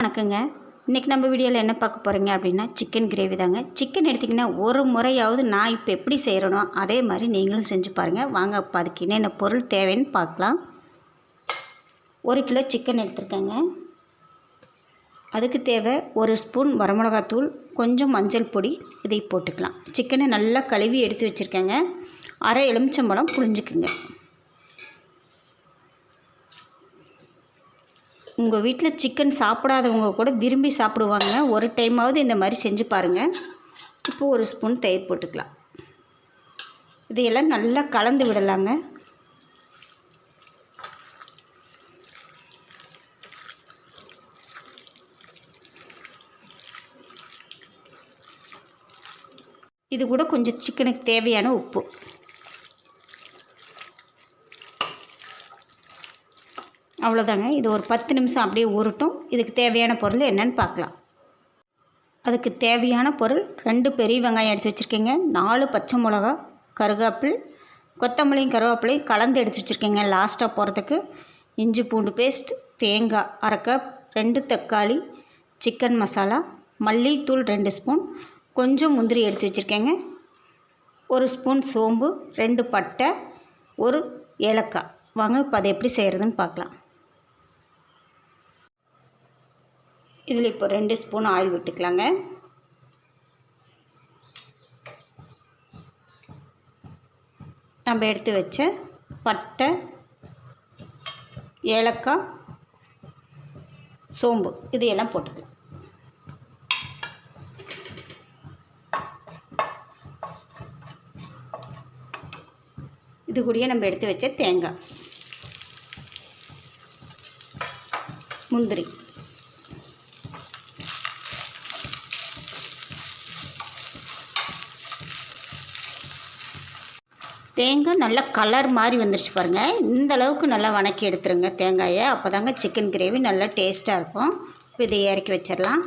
வணக்கங்க. இன்றைக்கி நம்ம வீடியோவில் என்ன பார்க்க போகிறீங்க அப்படின்னா சிக்கன் கிரேவி தாங்க. சிக்கன் எடுத்திங்கன்னா ஒரு முறையாவது நான் இப்போ எப்படி செய்கிறனோ அதே மாதிரி நீங்களும் செஞ்சு பாருங்கள் வாங்க அப்போ அதுக்கு என்னென்ன பொருள் தேவைன்னு பார்க்கலாம். ஒரு கிலோ சிக்கன் எடுத்திருக்கேங்க. அதுக்கு தேவை ஒரு ஸ்பூன் வரமிளகாத்தூள் கொஞ்சம் மஞ்சள் பொடி இதை போட்டுக்கலாம். சிக்கனை நல்லா கழுவி எடுத்து வச்சுருக்கேங்க. அரை எலுமிச்சம்பழம் புழிஞ்சுக்குங்க. உங்கள் வீட்டில் சிக்கன் சாப்பிடாதவங்க கூட விரும்பி சாப்பிடுவாங்க. ஒரு டைமாவது இந்த மாதிரி செஞ்சு பாருங்கள் இப்போ ஒரு ஸ்பூன் தயிர் போட்டுக்கலாம். இதையெல்லாம் நல்லா கலந்து விடலாங்க. இது கூட கொஞ்சம் சிக்கனுக்கு தேவையான உப்பு. அவ்வளோதாங்க. இது ஒரு பத்து நிமிஷம் அப்படியே உருட்டும். இதுக்கு தேவையான பொருள் என்னன்னு பார்க்கலாம். அதுக்கு தேவையான பொருள் ரெண்டு பெரிய வெங்காயம் எடுத்து வச்சுருக்கீங்க. நாலு பச்சை மிளகா கருவேப்பில் கொத்தமல்லியும் கருவேப்பிலையும் கலந்து எடுத்து வச்சுருக்கேங்க லாஸ்ட்டாக போகிறதுக்கு இஞ்சி பூண்டு பேஸ்ட் தேங்காய் அரை கப் ரெண்டு தக்காளி சிக்கன் மசாலா மல்லித்தூள் ரெண்டு ஸ்பூன் கொஞ்சம் முந்திரி எடுத்து வச்சுருக்கேங்க. ஒரு ஸ்பூன் சோம்பு ரெண்டு பட்டை ஒரு ஏலக்காய். வாங்க இப்போ அதை எப்படி செய்கிறதுன்னு பார்க்கலாம். இதில் இப்போ ரெண்டு ஸ்பூன் ஆயில் விட்டுக்கலாங்க. நம்ம எடுத்து வச்ச பட்டை ஏலக்காய் சோம்பு இதையெல்லாம் போட்டுக்கலாம். இது கூடயே நம்ம எடுத்து வச்ச தேங்காய் முந்திரி. தேங்காய் நல்லா கலர் மாதிரி வந்துருச்சு பாருங்கள் இந்த அளவுக்கு நல்லா வணக்கி எடுத்துருங்க தேங்காயை. அப்போ தாங்க சிக்கன் கிரேவி நல்லா டேஸ்ட்டாக இருக்கும். இப்போ இதை இறக்கி வச்சிடலாம்.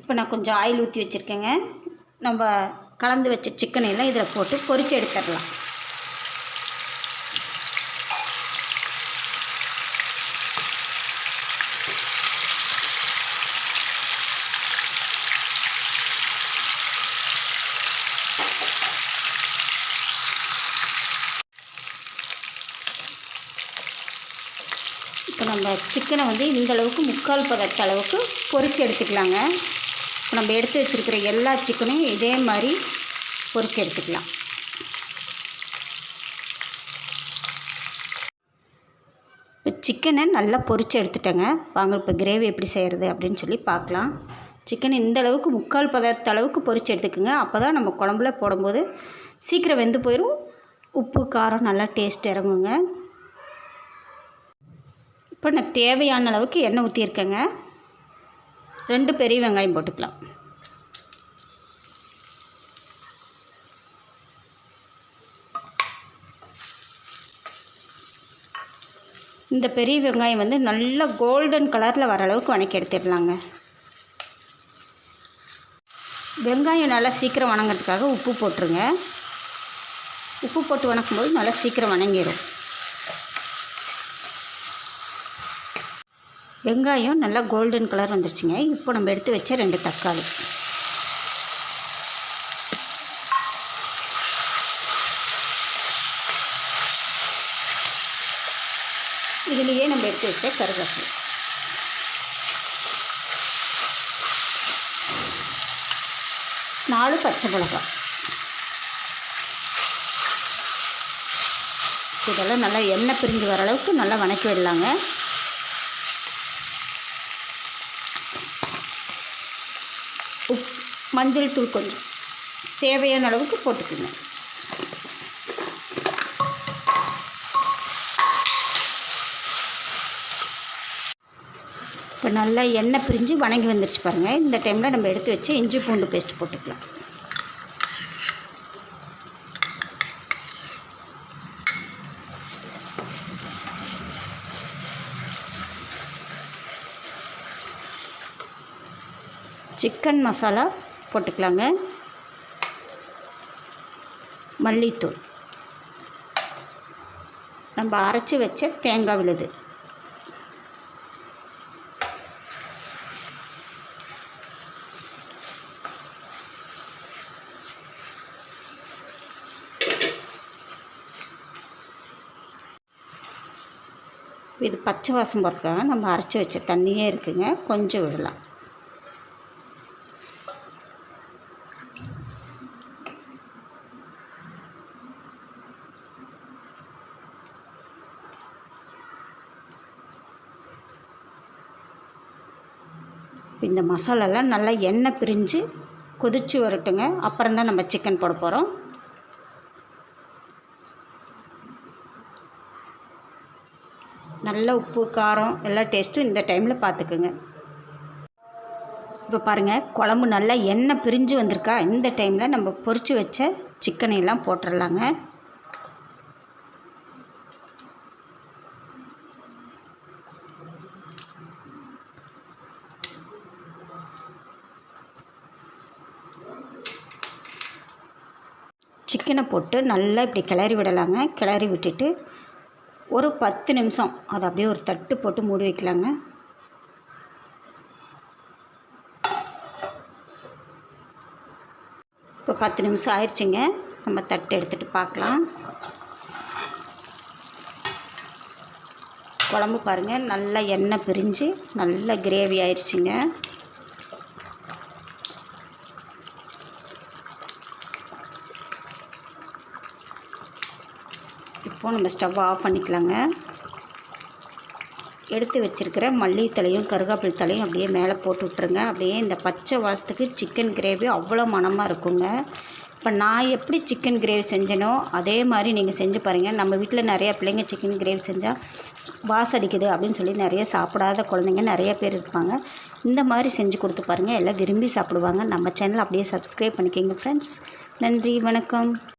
இப்போ நான் கொஞ்சம் ஆயில் ஊற்றி வச்சுருக்கேங்க. நம்ம கலந்து வச்ச சிக்கனையெல்லாம் இதில் போட்டு பொறிச்சு எடுத்துடலாம். இப்போ நம்ம சிக்கனை வந்து இந்த அளவுக்கு முக்கால் பதத்த அளவுக்கு பொறிச்சு எடுத்துக்கலாங்க. இப்போ நம்ம எடுத்து வச்சுருக்கிற எல்லா சிக்கனையும் இதே மாதிரி பொறிச்சு எடுத்துக்கலாம். இப்போ சிக்கனை நல்லா பொறிச்சு எடுத்துட்டேங்க. வாங்க இப்போ கிரேவி எப்படி செய்கிறது அப்படின்னு சொல்லி பார்க்கலாம். சிக்கன் இந்த அளவுக்கு முக்கால் பதத்த அளவுக்கு பொறிச்சு எடுத்துக்கோங்க. அப்போ தான் நம்ம குழம்புல போடும்போது சீக்கிரம் வெந்து போயிடும் உப்பு காரம் நல்லா டேஸ்ட் இறங்குங்க. இப்போ நான் தேவையான அளவுக்கு எண்ணெய் ஊற்றியிருக்கேங்க ரெண்டு பெரிய வெங்காயம் போட்டுக்கலாம். இந்த பெரிய வெங்காயம் வந்து நல்ல கோல்டன் கலரில் வர அளவுக்கு வணக்கி எடுத்துடலாங்க. வெங்காயம் நல்லா சீக்கிரம் வணங்கிறதுக்காக உப்பு போட்டுருங்க. உப்பு போட்டு வணக்கும்போது நல்லா சீக்கிரம் வணங்கிடும் வெங்காயம் நல்லா கோல்டன் கலர் வந்துருச்சுங்க. இப்போ நம்ம எடுத்து வச்ச ரெண்டு தக்காளி. இதுலேயே நம்ம எடுத்து வச்ச கருவேப்பிலை. நாலு பச்சை மிளகாய். இதெல்லாம் நல்லா எண்ணெய் பிரிஞ்சு வர அளவுக்கு நல்லா வணக்கி விடலாங்க. உப் மஞ்சள் தூள் கொஞ்சம். தேவையான அளவுக்கு போட்டுக்கோங்க. இப்போ நல்லா எண்ணெய் பிரிஞ்சு வணங்கி வந்துருச்சு பாருங்கள் இந்த டைமில் நம்ம எடுத்து வச்சு இஞ்சி பூண்டு பேஸ்ட் போட்டுக்கலாம். சிக்கன் மசாலா போட்டுக்கலாங்க. மல்லித்தூள். நம்ம அரைச்சி வச்ச தேங்காய் விழுது. இது பச்சை வாசம் போகிறதுக்காக நம்ம அரைச்சி வச்ச தண்ணியே இருக்குங்க. கொஞ்சம் விடலாம். இந்த மசாலாலாம் நல்லா எண்ணெய் பிரிஞ்சு கொதிச்சு வரட்டுங்க. அப்புறம் தான் நம்ம சிக்கன் போட போகிறோம் நல்ல உப்பு காரம் எல்லா டேஸ்ட்டும் இந்த டைமில் பார்த்துக்குங்க இப்போ பாருங்கள் குழம்பு நல்லா எண்ணெய் பிரிஞ்சு வந்திருக்கா. இந்த டைமில் நம்ம பொரித்து வச்ச சிக்கனையெல்லாம் போட்டுடலாங்க சிக்கனை போட்டு நல்லா இப்படி கிளறி விடலாங்க. கிளறி விட்டுட்டு ஒரு பத்து நிமிஷம் அதை அப்படியே ஒரு தட்டு போட்டு மூடி வைக்கலாங்க. இப்போ பத்து நிமிஷம் ஆயிடுச்சுங்க. நம்ம தட்டு எடுத்துகிட்டு பார்க்கலாம். குழம்பு பாருங்கள் நல்லா எண்ணெய் பிரிஞ்சு நல்லா கிரேவி ஆயிடுச்சுங்க. இப்போது நம்ம ஸ்டவ்வை ஆஃப் பண்ணிக்கலாங்க. எடுத்து வச்சுருக்கிற மல்லித்தலையும் கருகாப்பிள் தலையும் அப்படியே மேலே போட்டு விட்ருங்க அப்படியே இந்த பச்சை வாசத்துக்கு சிக்கன் கிரேவி அவ்வளோ மணமாக இருக்குங்க. இப்போ நான் எப்படி சிக்கன் கிரேவி செஞ்சேனோ அதே மாதிரி நீங்கள் செஞ்சு பாருங்கள் நம்ம வீட்டில் நிறையா பிள்ளைங்க சிக்கன் கிரேவி செஞ்சால் வாசம் அடிக்குது அப்படின்னு சொல்லி நிறைய சாப்பிடாத குழந்தைங்க நிறைய பேர் இருப்பாங்க. இந்த மாதிரி செஞ்சு கொடுத்து பாருங்கள் எல்லாம் விரும்பி சாப்பிடுவாங்க. நம்ம சேனல் அப்படியே சப்ஸ்கிரைப் பண்ணிக்கோங்க ஃப்ரெண்ட்ஸ் நன்றி வணக்கம்.